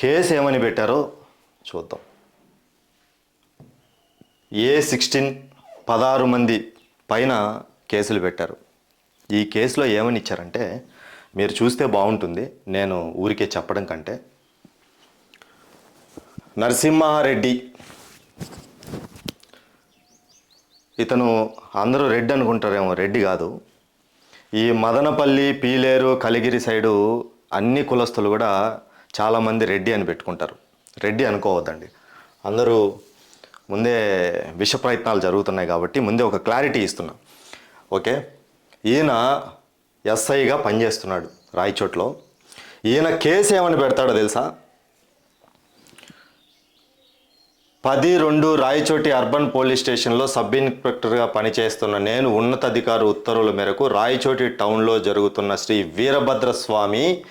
Case ఏమని పెట్టారో చూద్దాం. ఏ సిక్స్టీన్ పదహారు మంది పైన కేసులు పెట్టారు. ఈ కేసులో ఏమని ఇచ్చారంటే మీరు చూస్తే బాగుంటుంది నేను ఊరికే చెప్పడం కంటే. నరసింహారెడ్డి. ఇతను అందరూ రెడ్డి అనుకుంటారేమో రెడ్డి కాదు. ఈ మదనపల్లి పీలేరు కలిగిరి సైడు అన్ని కులస్తులు కూడా చాలామంది రెడ్డి అని పెట్టుకుంటారు. రెడ్డి అనుకోవద్దండి. అందరూ ముందే విష ప్రయత్నాలు జరుగుతున్నాయి కాబట్టి ముందే ఒక క్లారిటీ ఇస్తున్నా. ఓకే? ఈయన ఎస్ఐగా పనిచేస్తున్నాడు రాయచోట్లో. ఈయన కేసు ఏమని పెడతాడో తెలుసా? పది రెండు రాయచోటి అర్బన్ పోలీస్ స్టేషన్లో సబ్ ఇన్స్పెక్టర్గా పనిచేస్తున్న నేను ఉన్నతాధికారి ఉత్తర్వుల మేరకు రాయచోటి టౌన్లో జరుగుతున్న శ్రీ వీరభద్ర స్వామి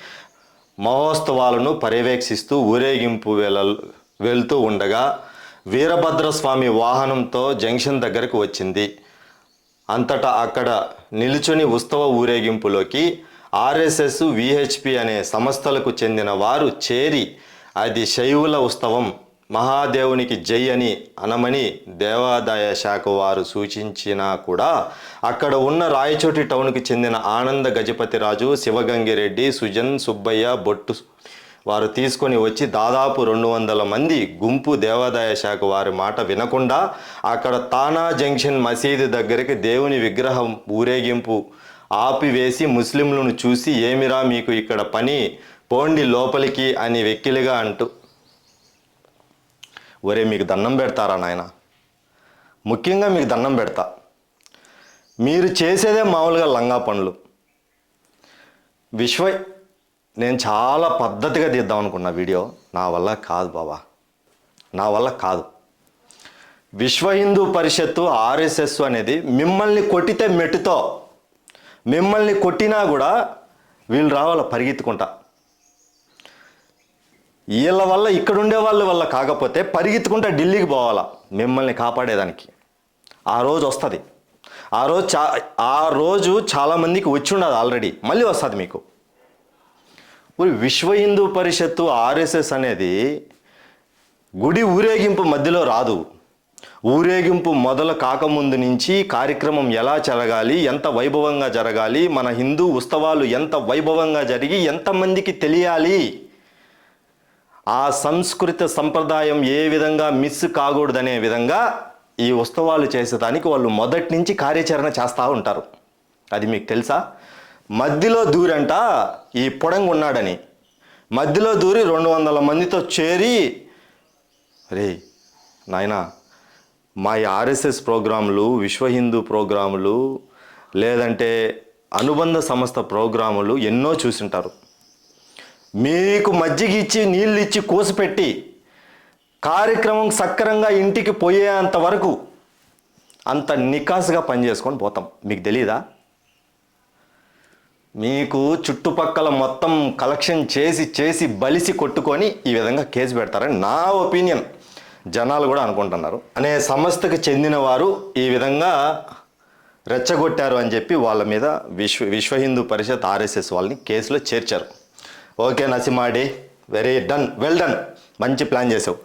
మహోత్సవాలను పర్యవేక్షిస్తూ ఊరేగింపు వేళ వెళ్తూ ఉండగా వీరభద్రస్వామి వాహనంతో జంక్షన్ దగ్గరకు వచ్చింది. అంతటా అక్కడ నిలుచుని ఉత్సవ ఊరేగింపులోకి ఆర్ఎస్ఎస్ విహెచ్పి అనే సంస్థలకు చెందిన వారు చేరి అది శైవుల ఉత్సవం మహాదేవునికి జై అని అనమని దేవాదాయ శాఖ వారు సూచించినా కూడా అక్కడ ఉన్న రాయచోటి టౌన్కి చెందిన ఆనంద గజపతిరాజు శివగంగిరెడ్డి సుజన్ సుబ్బయ్య బొట్టు వారు తీసుకొని వచ్చి దాదాపు రెండు వందల మంది గుంపు దేవాదాయ శాఖ వారి మాట వినకుండా అక్కడ తానా జంక్షన్ మసీదు దగ్గరికి దేవుని విగ్రహం ఊరేగింపు ఆపివేసి ముస్లింలను చూసి ఏమిరా మీకు ఇక్కడ పని? పోండి లోపలికి అని వెక్కిలిగా అంటూ ఒరే మీకు దండం పెడతారా నాయన? ముఖ్యంగా మీకు దండం పెడతా. మీరు చేసేదే మామూలుగా లంగా పనులు విశ్వ నేను చాలా పద్ధతిగా తీద్దాం అనుకున్న వీడియో నా వల్ల కాదు బాబా నా వల్ల కాదు. విశ్వ హిందూ పరిషత్తు ఆర్ఎస్ఎస్ అనేది మిమ్మల్ని కొట్టితే మెట్టుతో మిమ్మల్ని కొట్టినా కూడా వీళ్ళు రావాల పరిగెత్తుకుంటా. వీళ్ళ వల్ల ఇక్కడ ఉండే వాళ్ళ వల్ల కాకపోతే పరిగెత్తుకుంటా ఢిల్లీకి పోవాలా మిమ్మల్ని కాపాడేదానికి. ఆ రోజు వస్తుంది. ఆ రోజు చా ఆ రోజు చాలామందికి వచ్చి ఉండదు ఆల్రెడీ. మళ్ళీ వస్తుంది మీకు. విశ్వ హిందూ పరిషత్తు ఆర్ఎస్ఎస్ అనేది గుడి ఊరేగింపు మధ్యలో రాదు. ఊరేగింపు మొదలు కాకముందు నుంచి కార్యక్రమం ఎలా జరగాలి ఎంత వైభవంగా జరగాలి మన హిందూ ఉత్సవాలు ఎంత వైభవంగా జరిగి ఎంతమందికి తెలియాలి ఆ సంస్కృత సంప్రదాయం ఏ విధంగా మిస్ కాకూడదనే విధంగా ఈ ఉత్సవాలు చేసేదానికి వాళ్ళు మొదటి నుంచి కార్యాచరణ చేస్తూ ఉంటారు. అది మీకు తెలుసా? మధ్యలో దూరంట ఈ పొడంగు ఉన్నాడని. మధ్యలో దూరి రెండు వందల మందితో చేరి రే నాయనా మా ఆర్ఎస్ఎస్ ప్రోగ్రాములు విశ్వ హిందూ ప్రోగ్రాములు లేదంటే అనుబంధ సంస్థ ప్రోగ్రాములు ఎన్నో చూసింటారు. మీకు మజ్జిగ ఇచ్చి నీళ్ళు ఇచ్చి కోసిపెట్టి కార్యక్రమం సక్రంగా ఇంటికి పోయేంత వరకు అంత నికాసుగా పనిచేసుకొని పోతాం. మీకు తెలీదా? మీకు చుట్టుపక్కల మొత్తం కలెక్షన్ చేసి చేసి బలిసి కొట్టుకొని ఈ విధంగా కేసు పెడతారని నా ఒపీనియన్. జనాలు కూడా అనుకుంటున్నారు. అనే సంస్థకు చెందిన వారు ఈ విధంగా రెచ్చగొట్టారు అని చెప్పి వాళ్ళ మీద విశ్వ విశ్వ హిందూ పరిషత్ ఆర్ఎస్ఎస్ వాళ్ళని కేసులో చేర్చారు. ఓకే నసిమాడి వెరీ డన్ వెల్ డన్ మంచి ప్లాన్ చేసావు.